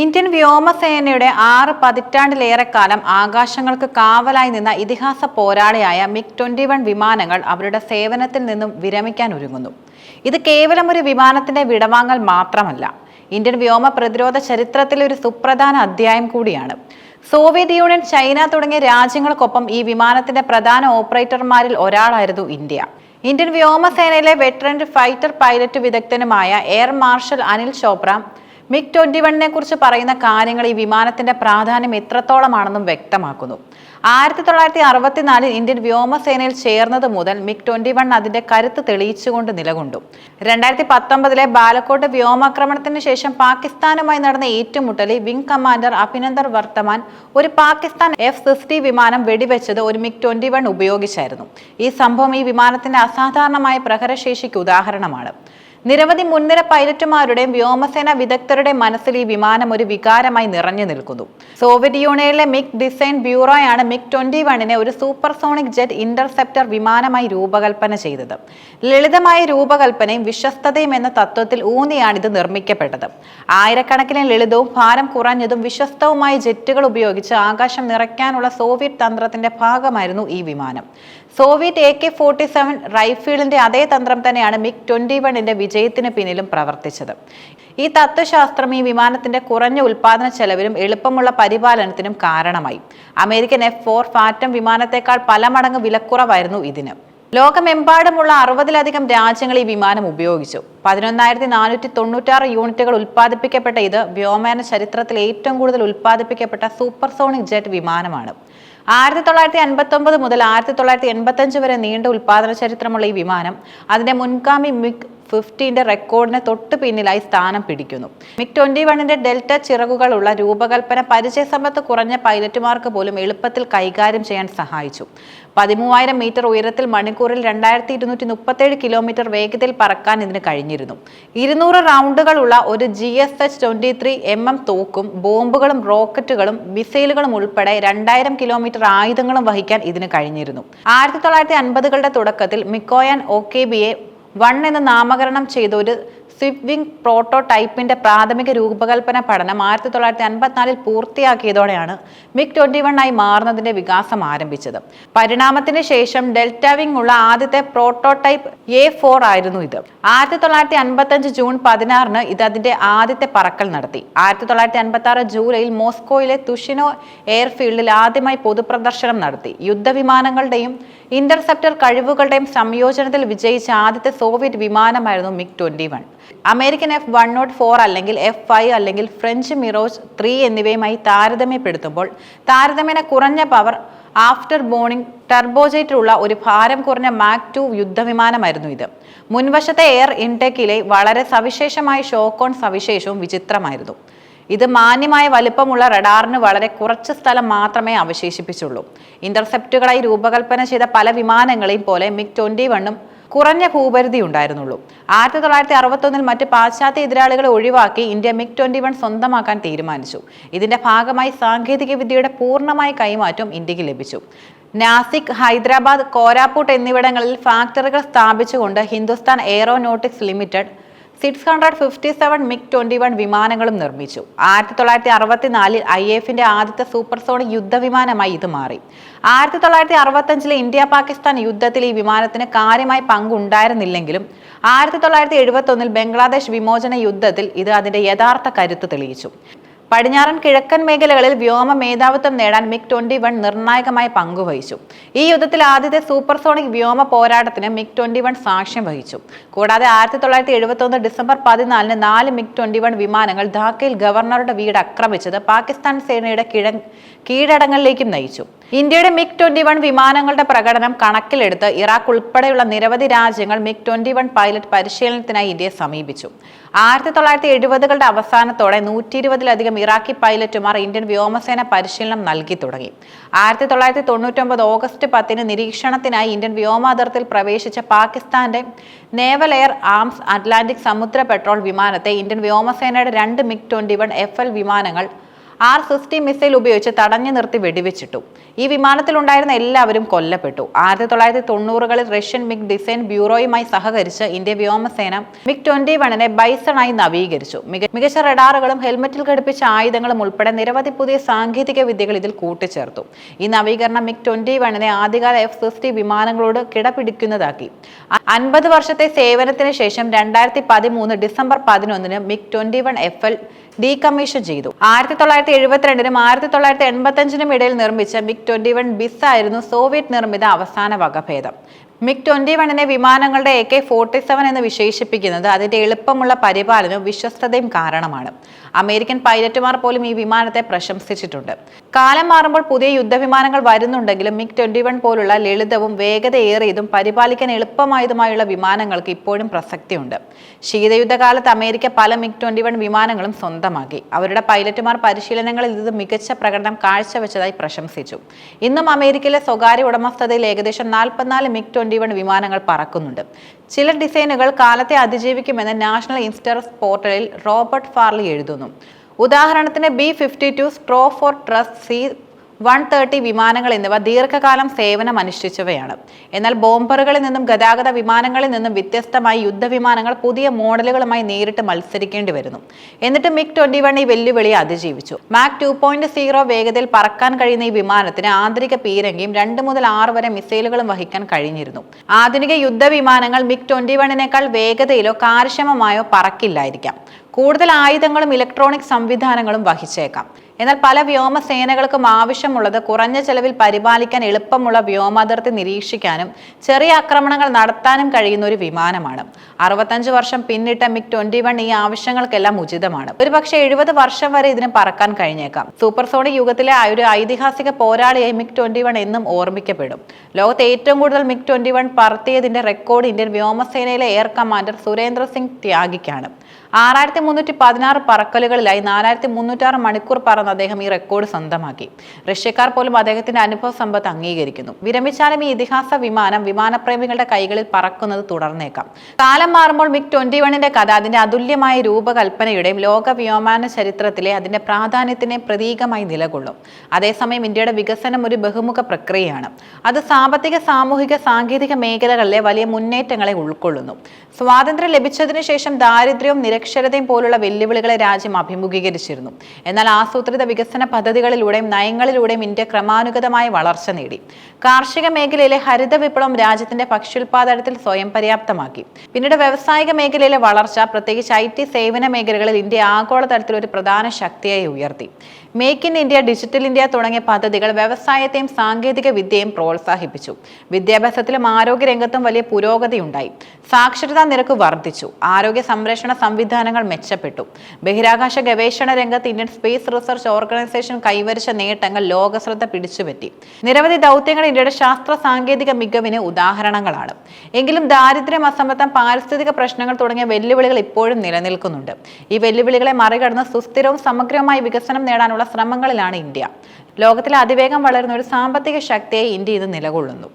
Indian വ്യോമസേനയുടെ ആറ് പതിറ്റാണ്ടിലേറെക്കാലം ആകാശങ്ങൾക്ക് കാവലായി നിന്ന ഇതിഹാസ പോരാളിയായ മിഗ് ട്വന്റി വൺ വിമാനങ്ങൾ അവരുടെ സേവനത്തിൽ നിന്നും വിരമിക്കാൻ ഒരുങ്ങുന്നു. ഇത് കേവലം ഒരു വിമാനത്തിന്റെ വിടവാങ്ങൽ മാത്രമല്ല ഇന്ത്യൻ വ്യോമ പ്രതിരോധ ചരിത്രത്തിലെ ഒരു സുപ്രധാന അധ്യായം കൂടിയാണ്. സോവിയറ്റ് യൂണിയൻ ചൈന തുടങ്ങിയ രാജ്യങ്ങൾക്കൊപ്പം ഈ വിമാനത്തിന്റെ പ്രധാന ഓപ്പറേറ്റർമാരിൽ ഒരാളായിരുന്നു ഇന്ത്യ. ഇന്ത്യൻ വ്യോമസേനയിലെ veteran fighter pilot വിദഗ്ധനുമായ air marshal Anil Chopra MiG twenty വണ്ണിനെ കുറിച്ച് പറയുന്ന കാര്യങ്ങൾ ഈ വിമാനത്തിന്റെ പ്രാധാന്യം എത്രത്തോളമാണെന്നും വ്യക്തമാക്കുന്നു. ആയിരത്തി തൊള്ളായിരത്തി അറുപത്തിനാലിൽ ഇന്ത്യൻ വ്യോമസേനയിൽ ചേർന്നത് മുതൽ മിക് ട്വന്റി വൺ അതിന്റെ കരുത്ത് തെളിയിച്ചുകൊണ്ട് നിലകൊണ്ടു. രണ്ടായിരത്തി പത്തൊമ്പതിലെ ബാലക്കോട്ട് വ്യോമാക്രമണത്തിന് ശേഷം പാകിസ്ഥാനുമായി നടന്ന ഏറ്റുമുട്ടലിൽ വിംഗ് കമാൻഡർ അഭിനന്ദർ വർത്തമാൻ ഒരു പാകിസ്ഥാൻ എഫ് സിക്സ്റ്റി വിമാനം വെടിവെച്ചത് ഒരു മിക് ട്വന്റി വൺ ഉപയോഗിച്ചായിരുന്നു. ഈ സംഭവം ഈ വിമാനത്തിന്റെ അസാധാരണമായ പ്രഹരശേഷിക്ക് ഉദാഹരണമാണ്. നിരവധി മുൻനിര പൈലറ്റുമാരുടെയും വ്യോമസേന വിദഗ്ധരുടെ മനസ്സിൽ ഈ വിമാനം ഒരു വികാരമായി നിറഞ്ഞു നിൽക്കുന്നു. സോവിയറ്റ് യൂണിയനിലെ മിഗ് ഡിസൈൻ ബ്യൂറോയാണ് മിഗ് ട്വന്റി വണ്ണിനെ ഒരു സൂപ്പർസോണിക് ജെറ്റ് ഇന്റർസെപ്റ്റർ വിമാനമായി രൂപകൽപ്പന ചെയ്തത്. ലളിതമായ രൂപകൽപ്പനയും വിശ്വസ്തതയും എന്ന തത്വത്തിൽ ഊന്നിയാണ് ഇത് നിർമ്മിക്കപ്പെട്ടത്. ആയിരക്കണക്കിന് ലളിതവും ഭാരം കുറഞ്ഞതും വിശ്വസ്തവുമായ ജെറ്റുകൾ ഉപയോഗിച്ച് ആകാശം നിറയ്ക്കാനുള്ള സോവിയറ്റ് തന്ത്രത്തിന്റെ ഭാഗമായിരുന്നു ഈ വിമാനം. Soviet A K forty seven റൈഫിളിന്റെ അതേ തന്ത്രം തന്നെയാണ് മിഗ് ട്വന്റി വണ്ണിന്റെ വിജയത്തിന് പിന്നിലും പ്രവർത്തിച്ചത്. ഈ തത്വശാസ്ത്രം ഈ വിമാനത്തിന്റെ കുറഞ്ഞ ഉൽപാദന ചെലവിലും എളുപ്പമുള്ള പരിപാലനത്തിനും കാരണമായി. അമേരിക്കൻ എഫ് ഫോർ ഫാറ്റം വിമാനത്തെക്കാൾ പല മടങ്ങ് വിലക്കുറവായിരുന്നു ഇതിന്. ലോകമെമ്പാടുമുള്ള അറുപതിലധികം രാജ്യങ്ങൾ ഈ വിമാനം ഉപയോഗിച്ചു. പതിനൊന്നായിരത്തി നാനൂറ്റി തൊണ്ണൂറ്റാറ് യൂണിറ്റുകൾ ഉൽപ്പാദിപ്പിക്കപ്പെട്ട ഇത് വ്യോമയാന ചരിത്രത്തിൽ ഏറ്റവും കൂടുതൽ ഉൽപ്പാദിപ്പിക്കപ്പെട്ട സൂപ്പർസോണിക് ജെറ്റ് വിമാനമാണ്. ആയിരത്തി തൊള്ളായിരത്തി അൻപത്തി ഒമ്പത് മുതൽ ആയിരത്തി തൊള്ളായിരത്തി എൺപത്തഞ്ച് വരെ നീണ്ട ഉൽപാദന ചരിത്രമുള്ള ഈ വിമാനം അതിന്റെ മുൻഗാമി മിഗ് ഫിഫ്റ്റീന്റെ റെക്കോർഡിന് തൊട്ട് പിന്നിലായി സ്ഥാനം പിടിക്കുന്നു. മിക് ട്വന്റി വണ്ണിന്റെ ഡെൽറ്റ ചിറകുകളുള്ള രൂപകൽപ്പന പരിചയസമ്പത്ത് കുറഞ്ഞ പൈലറ്റുമാർക്ക് പോലും എളുപ്പത്തിൽ കൈകാര്യം ചെയ്യാൻ സഹായിച്ചു. പതിമൂവായിരം മീറ്റർ ഉയരത്തിൽ മണിക്കൂറിൽ രണ്ടായിരത്തി ഇരുന്നൂറ്റി മുപ്പത്തേഴ് കിലോമീറ്റർ വേഗതയിൽ പറക്കാൻ ഇതിന് കഴിഞ്ഞിരുന്നു. ഇരുന്നൂറ് റൗണ്ടുകളുള്ള ഒരു G S H twenty three M M തോക്കും ബോംബുകളും റോക്കറ്റുകളും മിസൈലുകളും ഉൾപ്പെടെ രണ്ടായിരം കിലോമീറ്റർ ആയുധങ്ങളും വഹിക്കാൻ ഇതിന് കഴിഞ്ഞിരുന്നു. ആയിരത്തി തൊള്ളായിരത്തി അൻപതുകളുടെ തുടക്കത്തിൽ മിക്കോയാൻ ഒ കെ ബിയെ വൺ എന്ന് നാമകരണം ചെയ്ത ഒരു സ്വിഫ്റ്റ് വിംഗ് പ്രോട്ടോടൈപ്പിന്റെ പ്രാഥമിക രൂപകൽപ്പന പഠനം ആയിരത്തി തൊള്ളായിരത്തി അൻപത്തിനാലിൽ പൂർത്തിയാക്കിയതോടെയാണ് മിഗ് ട്വന്റി ആയി മാറുന്നതിന്റെ വികാസം ആരംഭിച്ചത്. പരിണാമത്തിന് ശേഷം ഡെൽറ്റ വിംഗ് ഉള്ള ആദ്യത്തെ പ്രോട്ടോടൈപ്പ് എ ഫോർ ആയിരുന്നു ഇത്. ആയിരത്തി തൊള്ളായിരത്തി അൻപത്തഞ്ച് ജൂൺ പതിനാറിന് ഇത് അതിന്റെ ആദ്യത്തെ പറക്കൽ നടത്തി. ആയിരത്തി തൊള്ളായിരത്തി അൻപത്തി ആറ് ജൂലൈയിൽ മോസ്കോയിലെ തുഷിനോ എയർഫീൽഡിൽ ആദ്യമായി പൊതുപ്രദർശനം നടത്തി. യുദ്ധവിമാനങ്ങളുടെയും ഇന്റർസെപ്റ്റർ കഴിവുകളുടെയും സംയോജനത്തിൽ വിജയിച്ച ആദ്യത്തെ Soviet വിമാനമായിരുന്നു MiG twenty one. American F one nought four അല്ലെങ്കിൽ എഫ് ഫൈവ് അല്ലെങ്കിൽ ഫ്രഞ്ച് മിറോസ് ത്രീ എന്നിവയുമായി താരതമ്യപ്പെടുത്തുമ്പോൾ താരതമ്യേന കുറഞ്ഞ പവർ ആഫ്റ്റർ ബോണിംഗ് ടർബോജേറ്റുള്ള ഒരു ഭാരം കുറഞ്ഞ മാക് ടു യുദ്ധവിമാനമായിരുന്നു ഇത്. മുൻവശത്തെ എയർ ഇൻടെക്കിലെ വളരെ സവിശേഷമായ ഷോക്കോൺ സവിശേഷവും വിചിത്രമായിരുന്നു. ഇത് മാന്യമായ വലിപ്പമുള്ള റഡാറിന് വളരെ കുറച്ച് സ്ഥലം മാത്രമേ അവശേഷിപ്പിച്ചുള്ളൂ. ഇന്റർസെപ്റ്റുകളായി രൂപകൽപ്പന ചെയ്ത പല വിമാനങ്ങളെയും പോലെ മിഗ് ട്വന്റി വണ്ണും കുറഞ്ഞ ഭൂപരിധി ഉണ്ടായിരുന്നുള്ളൂ. ആയിരത്തി തൊള്ളായിരത്തി അറുപത്തൊന്നിൽ മറ്റ് പാശ്ചാത്യ എതിരാളികളെ ഒഴിവാക്കി ഇന്ത്യ മിക് ട്വന്റി വൺ സ്വന്തമാക്കാൻ തീരുമാനിച്ചു. ഇതിന്റെ ഭാഗമായി സാങ്കേതിക വിദ്യയുടെ പൂർണമായ കൈമാറ്റം ഇന്ത്യയ്ക്ക് ലഭിച്ചു. നാസിക് ഹൈദരാബാദ് കോരാപൂട്ട് എന്നിവിടങ്ങളിൽ ഫാക്ടറികൾ സ്ഥാപിച്ചുകൊണ്ട് Hindustan aeronautics limited six hundred fifty seven MiG twenty one വിമാനങ്ങളും നിർമ്മിച്ചു. ആയിരത്തി തൊള്ളായിരത്തി അറുപത്തിനാലിൽ ഐ എഫിന്റെ ആദ്യത്തെ സൂപ്പർസോണിക് യുദ്ധവിമാനമായി ഇത് മാറി. ആയിരത്തി തൊള്ളായിരത്തി അറുപത്തഞ്ചിലെ ഇന്ത്യ പാകിസ്ഥാൻ യുദ്ധത്തിൽ ഈ വിമാനത്തിന് കാര്യമായി പങ്കുണ്ടായിരുന്നില്ലെങ്കിലും ആയിരത്തി തൊള്ളായിരത്തി എഴുപത്തൊന്നിൽ ബംഗ്ലാദേശ് വിമോചന യുദ്ധത്തിൽ ഇത് അതിന്റെ യഥാർത്ഥ കരുത്ത് തെളിയിച്ചു. പടിഞ്ഞാറൻ കിഴക്കൻ മേഖലകളിൽ വ്യോമ മേധാവിത്വം നേടാൻ മിഗ് ട്വന്റി വൺ നിർണായകമായ പങ്കുവഹിച്ചു ഈ യുദ്ധത്തിൽ ആദ്യത്തെ സൂപ്പർസോണിക് വ്യോമ പോരാട്ടത്തിന് മിഗ് ട്വന്റി വൺ സാക്ഷ്യം വഹിച്ചു. കൂടാതെ ആയിരത്തി തൊള്ളായിരത്തി എഴുപത്തി ഒന്ന് ഡിസംബർ പതിനാലിന് നാല് മിഗ് ട്വന്റി വൺ വിമാനങ്ങൾ ധാക്കയിൽ ഗവർണറുടെ വീട് ആക്രമിച്ചത് പാകിസ്ഥാൻ സേനയുടെ കിഴ കീഴടങ്ങളിലേക്കും നയിച്ചു. ഇന്ത്യയുടെ മിഗ് ട്വന്റി വൺ വിമാനങ്ങളുടെ പ്രകടനം കണക്കിലെടുത്ത് ഇറാഖ് ഉൾപ്പെടെയുള്ള നിരവധി രാജ്യങ്ങൾ മിഗ് ട്വന്റി വൺ പൈലറ്റ് പരിശീലനത്തിനായി ഇന്ത്യയെ സമീപിച്ചു. ആയിരത്തി തൊള്ളായിരത്തി എഴുപതുകളുടെ അവസാനത്തോടെ നൂറ്റി ഇരുപതിലധികം ഇറാഖി പൈലറ്റുമാർ ഇന്ത്യൻ വ്യോമസേന പരിശീലനം നൽകി തുടങ്ങി. ആയിരത്തി തൊള്ളായിരത്തി തൊണ്ണൂറ്റൊമ്പത് ഓഗസ്റ്റ് പത്തിന് നിരീക്ഷണത്തിനായി ഇന്ത്യൻ വ്യോമാതിർത്തിയിൽ പ്രവേശിച്ച പാകിസ്ഥാന്റെ നേവൽ എയർ ആംസ് അറ്റ്ലാന്റിക് സമുദ്ര പെട്രോൾ വിമാനത്തെ ഇന്ത്യൻ വ്യോമസേനയുടെ രണ്ട് MiG twenty one F L വിമാനങ്ങൾ ആർ സിക്സ്റ്റി മിസൈൽ ഉപയോഗിച്ച് തടഞ്ഞു നിർത്തി വെടിവെച്ചിട്ടു. ഈ വിമാനത്തിലുണ്ടായിരുന്ന എല്ലാവരും കൊല്ലപ്പെട്ടു. ആയിരത്തി തൊള്ളായിരത്തി തൊണ്ണൂറുകളിൽ റഷ്യൻ മിഗ് ഡിസൈൻ ബ്യൂറോയുമായി സഹകരിച്ച് ഇന്ത്യ വ്യോമസേന മിഗ് ട്വന്റി വണ്ണിനെ ബൈസണായി നവീകരിച്ചു. മികച്ച റഡാറുകളും ഹെൽമെറ്റിൽ ഘടിപ്പിച്ച ആയുധങ്ങളും ഉൾപ്പെടെ നിരവധി പുതിയ സാങ്കേതിക വിദ്യകൾ ഇതിൽ കൂട്ടിച്ചേർത്തു. ഈ നവീകരണം മിഗ് ട്വന്റി വണ്ണിനെ ആദ്യകാല എഫ് സിക്സ്റ്റി വിമാനങ്ങളോട് കിടപിടിക്കുന്നതാക്കി. അൻപത് വർഷത്തെ സേവനത്തിന് ശേഷം രണ്ടായിരത്തി പതിമൂന്ന് ഡിസംബർ പതിനൊന്നിന് MiG twenty one F L decommission ചെയ്തു. ആയിരത്തി തൊള്ളായിരത്തി എഴുപത്തിരണ്ടിനും ആയിരത്തി തൊള്ളായിരത്തി എൺപത്തഞ്ചിനും ഇടയിൽ നിർമ്മിച്ച മിഗ് ട്വന്റി വൺ ബിസ് ആയിരുന്നു സോവിയറ്റ് നിർമ്മിത അവസാന വകഭേദം. മിഗ് ട്വന്റി വണ്ണിനെ വിമാനങ്ങളുടെ എ കെ ഫോർട്ടി സെവൻ എന്ന് വിശേഷിപ്പിക്കുന്നത് അതിന്റെ എളുപ്പമുള്ള പരിപാലനവും വിശ്വസ്തതയും കാരണമാണ്. അമേരിക്കൻ പൈലറ്റുമാർ പോലും ഈ വിമാനത്തെ പ്രശംസിച്ചിട്ടുണ്ട്. കാലം മാറുമ്പോൾ പുതിയ യുദ്ധവിമാനങ്ങൾ വരുന്നുണ്ടെങ്കിലും മിഗ് ട്വന്റി വൺ പോലുള്ള ലളിതവും വേഗതയേറിയതും പരിപാലിക്കാൻ എളുപ്പമായതുമായുള്ള വിമാനങ്ങൾക്ക് ഇപ്പോഴും പ്രസക്തിയുണ്ട്. ശീതയുദ്ധകാലത്ത് അമേരിക്ക പല മിഗ് ട്വന്റി വൺ വിമാനങ്ങളും സ്വന്തമാക്കി. അവരുടെ പൈലറ്റുമാർ പരിശീലനങ്ങളിൽ ഇത് മികച്ച പ്രകടനം കാഴ്ചവെച്ചതായി പ്രശംസിച്ചു. ഇന്നും അമേരിക്കയിലെ സ്വകാര്യ ഉടമസ്ഥതയിൽ ഏകദേശം നാൽപ്പത്തിനാല് മിഗ് ട്വന്റി വൺ വിമാനങ്ങൾ പറക്കുന്നുണ്ട്. ചില ഡിസൈനുകൾ കാലത്തെ അതിജീവിക്കുമെന്ന് നാഷണൽ ഇൻസ്റ്റർസ് പോർട്ടലിൽ റോബർട്ട് ഫാർലി എഴുതുന്നു. ഉദാഹരണത്തിന് B fifty two Stratofortress C one thirty വിമാനങ്ങൾ എന്നിവ ദീർഘകാലം സേവനം അനുഷ്ഠിച്ചവയാണ്. എന്നാൽ ബോംബറുകളിൽ നിന്നും ഗതാഗത വിമാനങ്ങളിൽ നിന്നും വ്യത്യസ്തമായി യുദ്ധവിമാനങ്ങൾ പുതിയ മോഡലുകളുമായി നേരിട്ട് മത്സരിക്കേണ്ടി വരുന്നു. എന്നിട്ട് മിഗ് ട്വന്റി വൺ ഈ വെല്ലുവിളിയെ അതിജീവിച്ചു. മാക് ടു പോയിന്റ് സീറോ വേഗതയിൽ പറക്കാൻ കഴിയുന്ന ഈ വിമാനത്തിന് ആന്തരിക പീരങ്കിയും രണ്ട് മുതൽ ആറ് വരെ മിസൈലുകളും വഹിക്കാൻ കഴിഞ്ഞിരുന്നു. ആധുനിക യുദ്ധവിമാനങ്ങൾ മിഗ് ട്വന്റി വണ്ണിനേക്കാൾ വേഗതയിലോ കാര്യക്ഷമമായോ പറക്കില്ലായിരിക്കാം. കൂടുതൽ ആയുധങ്ങളും ഇലക്ട്രോണിക് സംവിധാനങ്ങളും വഹിച്ചേക്കാം. എന്നാൽ പല വ്യോമസേനകൾക്കും ആവശ്യമുള്ളത് കുറഞ്ഞ ചെലവിൽ പരിപാലിക്കാൻ എളുപ്പമുള്ള വ്യോമാതിർത്തി നിരീക്ഷിക്കാനും ചെറിയ ആക്രമണങ്ങൾ നടത്താനും കഴിയുന്ന ഒരു വിമാനമാണ്. അറുപത്തഞ്ച് വർഷം പിന്നിട്ട മിഗ് ട്വന്റി വൺ ഈ ആവശ്യങ്ങൾക്കെല്ലാം ഉചിതമാണ്. ഒരുപക്ഷെ എഴുപത് വർഷം വരെ ഇതിന് പറക്കാൻ കഴിഞ്ഞേക്കാം. സൂപ്പർസോണിക് യുഗത്തിലെ ഒരു ഐതിഹാസിക പോരാളിയായി മിഗ് ട്വന്റി വൺ എന്നും ഓർമ്മിക്കപ്പെടും. ലോകത്തെ ഏറ്റവും കൂടുതൽ മിഗ് ട്വന്റി വൺ പറത്തിയതിന്റെ റെക്കോർഡ് ഇന്ത്യൻ വ്യോമസേനയിലെ എയർ കമാൻഡർ സുരേന്ദ്ര സിംഗ് ത്യാഗിക്കാണ്. ആറായിരത്തി മുന്നൂറ്റി പതിനാറ് പറക്കലുകളിലായി നാലായിരത്തി മുന്നൂറ്റാറ് മണിക്കൂർ പറന്ന് അദ്ദേഹം ഈ റെക്കോർഡ് സ്വന്തമാക്കി. റഷ്യക്കാർ പോലും അദ്ദേഹത്തിന്റെ അനുഭവ സമ്പത്ത് അംഗീകരിക്കുന്നു. വിരമിച്ചാലും ഈ ഇതിഹാസ വിമാനം വിമാനപ്രേമികളുടെ കൈകളിൽ പറക്കുന്നത് തുടർന്നേക്കാം. കാലം മാറുമ്പോൾ മിഗ് ട്വന്റി വണ്ണിന്റെ കഥ അതിന്റെ അതുല്യമായ രൂപകൽപ്പനയുടെയും ലോക വ്യോമാന ചരിത്രത്തിലെ അതിന്റെ പ്രാധാന്യത്തിന്റെ പ്രതീകമായി നിലകൊള്ളും. അതേസമയം ഇന്ത്യയുടെ വികസനം ഒരു ബഹുമുഖ പ്രക്രിയയാണ്. അത് സാമ്പത്തിക സാമൂഹിക സാങ്കേതിക മേഖലകളിലെ വലിയ മുന്നേറ്റങ്ങളെ ഉൾക്കൊള്ളുന്നു. സ്വാതന്ത്ര്യം ലഭിച്ചതിനു ശേഷം ദാരിദ്ര്യവും നിരക്ഷരതയും പോലുള്ള വെല്ലുവിളികളെ രാജ്യം അഭിമുഖീകരിച്ചിരുന്നു. എന്നാൽ ആസൂത്രിത വികസന പദ്ധതികളിലൂടെയും നയങ്ങളിലൂടെയും ഇന്ത്യ ക്രമാനുഗതമായ വളർച്ച നേടി. കാർഷിക മേഖലയിലെ ഹരിത വിപ്ലവം രാജ്യത്തിന്റെ ഭക്ഷ്യോൽപാദനത്തിൽ സ്വയം പര്യാപ്തമാക്കി. പിന്നീട് വ്യവസായിക മേഖലയിലെ വളർച്ച പ്രത്യേകിച്ച് ഐ ടി സേവന മേഖലകളിൽ ഇന്ത്യ ആഗോളതലത്തിൽ ഒരു പ്രധാന ശക്തിയായി ഉയർത്തി. Make in India digital India തുടങ്ങിയ പദ്ധതികൾ വ്യവസായത്തെയും സാങ്കേതിക വിദ്യയും പ്രോത്സാഹിപ്പിച്ചു. വിദ്യാഭ്യാസത്തിലും ആരോഗ്യ രംഗത്തും വലിയ പുരോഗതി ഉണ്ടായി സാക്ഷരതാ നിരക്ക് വർദ്ധിച്ചു. ആരോഗ്യ സംരക്ഷണ സംവിധാനങ്ങൾ മെച്ചപ്പെട്ടു. ബഹിരാകാശ ഗവേഷണ രംഗത്ത് ഇന്ത്യൻ സ്പേസ് റിസർച്ച് ഓർഗനൈസേഷൻ കൈവരിച്ച നേട്ടങ്ങൾ ലോകശ്രദ്ധ പിടിച്ചുപറ്റി. നിരവധി ദൗത്യങ്ങൾ ഇന്ത്യയുടെ ശാസ്ത്ര സാങ്കേതിക മികവിന് ഉദാഹരണങ്ങളാണ്. എങ്കിലും ദാരിദ്ര്യം അസമത്വം പാരിസ്ഥിതിക പ്രശ്നങ്ങൾ തുടങ്ങിയ വെല്ലുവിളികൾ ഇപ്പോഴും നിലനിൽക്കുന്നുണ്ട്. ഈ വെല്ലുവിളികളെ മറികടന്ന് സുസ്ഥിരവും സമഗ്രവുമായ വികസനം നേടാനുള്ള ശ്രമങ്ങളിലാണ് ഇന്ത്യ. ലോകത്തിലെ അതിവേഗം വളരുന്ന ഒരു സാമ്പത്തിക ശക്തിയായി ഇന്ത്യ ഇത് നിലകൊള്ളുന്നു.